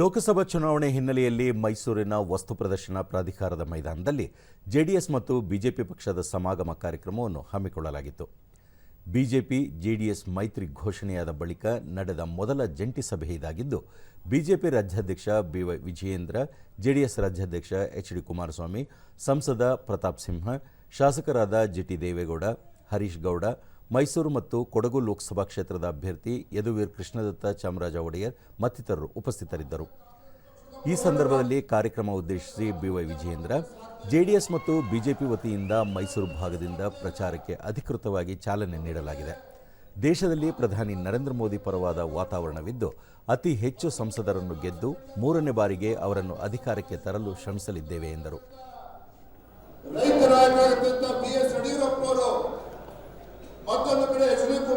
ಲೋಕಸಭಾ ಚುನಾವಣೆ ಹಿನ್ನೆಲೆಯಲ್ಲಿ ಮೈಸೂರಿನ ವಸ್ತು ಪ್ರದರ್ಶನ ಪ್ರಾಧಿಕಾರದ ಮೈದಾನದಲ್ಲಿ ಜೆಡಿಎಸ್ ಮತ್ತು ಬಿಜೆಪಿ ಪಕ್ಷದ ಸಮಾಗಮ ಕಾರ್ಯಕ್ರಮವನ್ನು ಹಮ್ಮಿಕೊಳ್ಳಲಾಗಿತ್ತು. ಬಿಜೆಪಿ, ಜೆಡಿಎಸ್ ಮೈತ್ರಿ ಘೋಷಣೆಯಾದ ಬಳಿಕ ನಡೆದ ಮೊದಲ ಜಂಟಿ ಸಭೆ ಇದಾಗಿದ್ದು, ಬಿಜೆಪಿ ರಾಜ್ಯಾಧ್ಯಕ್ಷ ಬಿವೈ ವಿಜಯೇಂದ್ರ, ಜೆಡಿಎಸ್ ರಾಜ್ಯಾಧ್ಯಕ್ಷ ಎಚ್ ಡಿ ಕುಮಾರಸ್ವಾಮಿ, ಸಂಸದ ಪ್ರತಾಪ್ ಸಿಂಹ, ಶಾಸಕರಾದ ಜಿಟಿ ದೇವೇಗೌಡ, ಹರೀಶ್ ಗೌಡ ಮೈಸೂರು ಮತ್ತು ಕೊಡಗು ಲೋಕಸಭಾ ಕ್ಷೇತ್ರದ ಅಭ್ಯರ್ಥಿ ಯದುವೀರ್ ಕೃಷ್ಣದತ್ತ ಚಾಮರಾಜ ಒಡೆಯರ್ ಮತ್ತಿತರರು ಉಪಸ್ಥಿತರಿದ್ದರು. ಈ ಸಂದರ್ಭದಲ್ಲಿ ಕಾರ್ಯಕ್ರಮ ಉದ್ದೇಶಿಸಿ ಬಿವೈ ವಿಜಯೇಂದ್ರ, ಜೆಡಿಎಸ್ ಮತ್ತು ಬಿಜೆಪಿ ವತಿಯಿಂದ ಮೈಸೂರು ಭಾಗದಿಂದ ಪ್ರಚಾರಕ್ಕೆ ಅಧಿಕೃತವಾಗಿ ಚಾಲನೆ ನೀಡಲಾಗಿದೆ. ದೇಶದಲ್ಲಿ ಪ್ರಧಾನಿ ನರೇಂದ್ರ ಮೋದಿ ಪರವಾದ ವಾತಾವರಣವಿದ್ದು, ಅತಿ ಹೆಚ್ಚು ಸಂಸದರನ್ನು ಗೆದ್ದು ಮೂರನೇ ಬಾರಿಗೆ ಅವರನ್ನು ಅಧಿಕಾರಕ್ಕೆ ತರಲು ಶ್ರಮಿಸಲಿದ್ದೇವೆ ಎಂದರು.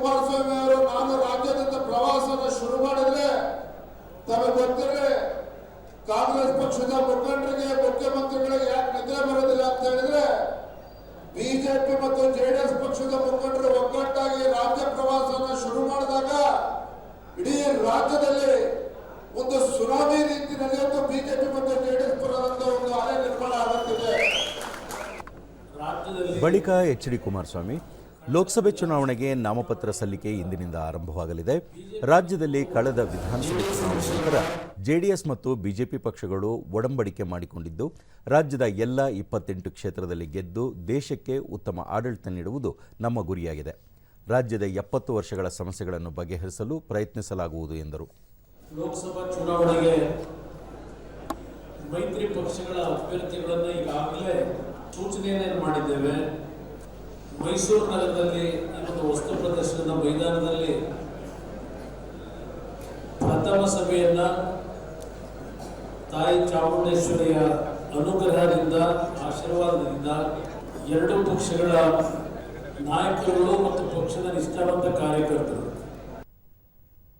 ಕುಮಾರಸ್ವಾಮಿ ಅವರು ನಾನು ರಾಜ್ಯದಿಂದ ಪ್ರವಾಸನ ಶುರು ಮಾಡಿದ್ರೆ, ತಮಗೆ ಗೊತ್ತಿರಲಿ, ಕಾಂಗ್ರೆಸ್ ಪಕ್ಷದ ಮುಖಂಡರಿಗೆ, ಮುಖ್ಯಮಂತ್ರಿಗಳಿಗೆ ಯಾಕೆ ನಿದ್ರೆ ಬರೋದಿಲ್ಲ ಅಂತ ಹೇಳಿದ್ರೆ, ಬಿಜೆಪಿ ಮತ್ತು ಜೆಡಿಎಸ್ ಪಕ್ಷದ ಮುಖಂಡರು ಒಗ್ಗಟ್ಟಾಗಿ ರಾಜ್ಯ ಪ್ರವಾಸನ ಶುರು ಮಾಡಿದಾಗ ಇಡೀ ರಾಜ್ಯದಲ್ಲಿ ಒಂದು ಸುನಾಮಿ ರೀತಿ ನಡೆಯುತ್ತೆ ಬಿಜೆಪಿ ಮತ್ತು ಜೆಡಿಎಸ್ ಪರವಾದ ಒಂದು ಅಲೆ ನಿರ್ಮಾಣ ಆಗುತ್ತಿದೆ ಬಳಿಕ ಎಚ್ ಡಿ ಕುಮಾರಸ್ವಾಮಿ. ಲೋಕಸಭೆ ಚುನಾವಣೆಗೆ ನಾಮಪತ್ರ ಸಲ್ಲಿಕೆ ಇಂದಿನಿಂದ ಆರಂಭವಾಗಲಿದೆ. ರಾಜ್ಯದಲ್ಲಿ ಕಳೆದ ವಿಧಾನಸಭೆ ಚುನಾವಣೆ ನಂತರ ಜೆಡಿಎಸ್ ಮತ್ತು ಬಿಜೆಪಿ ಪಕ್ಷಗಳು ಒಡಂಬಡಿಕೆ ಮಾಡಿಕೊಂಡಿದ್ದು, ರಾಜ್ಯದ ಎಲ್ಲ ಇಪ್ಪತ್ತೆಂಟು ಕ್ಷೇತ್ರದಲ್ಲಿ ಗೆದ್ದು ದೇಶಕ್ಕೆ ಉತ್ತಮ ಆಡಳಿತ ನೀಡುವುದು ನಮ್ಮ ಗುರಿಯಾಗಿದೆ. ರಾಜ್ಯದ ಎಪ್ಪತ್ತು ವರ್ಷಗಳ ಸಮಸ್ಯೆಗಳನ್ನು ಬಗೆಹರಿಸಲು ಪ್ರಯತ್ನಿಸಲಾಗುವುದು ಎಂದರು. ಲೋಕಸಭಾ ಚುನಾವಣೆಗೆ ಮೈತ್ರಿ ಪಕ್ಷಗಳ ಅಭ್ಯರ್ಥಿಗಳನ್ನು ಈಗಾಗಲೇ ಸೂಚನೆಯನ್ನು ಮಾಡಿದ್ದೇವೆ? ಮೈಸೂರು ನಗರದಲ್ಲಿ ಒಂದು ವಸ್ತು ಪ್ರದರ್ಶನದ ಮೈದಾನದಲ್ಲಿ ಪ್ರಥಮ ಸಭೆಯನ್ನ ತಾಯಿ ಚಾಮುಂಡೇಶ್ವರಿಯ ಅನುಗ್ರಹದಿಂದ, ಆಶೀರ್ವಾದದಿಂದ ಎರಡು ಪಕ್ಷಗಳ ನಾಯಕರುಗಳು ಮತ್ತು ಪಕ್ಷದ ನಿಷ್ಠಾವಂತ ಕಾರ್ಯಕರ್ತರು.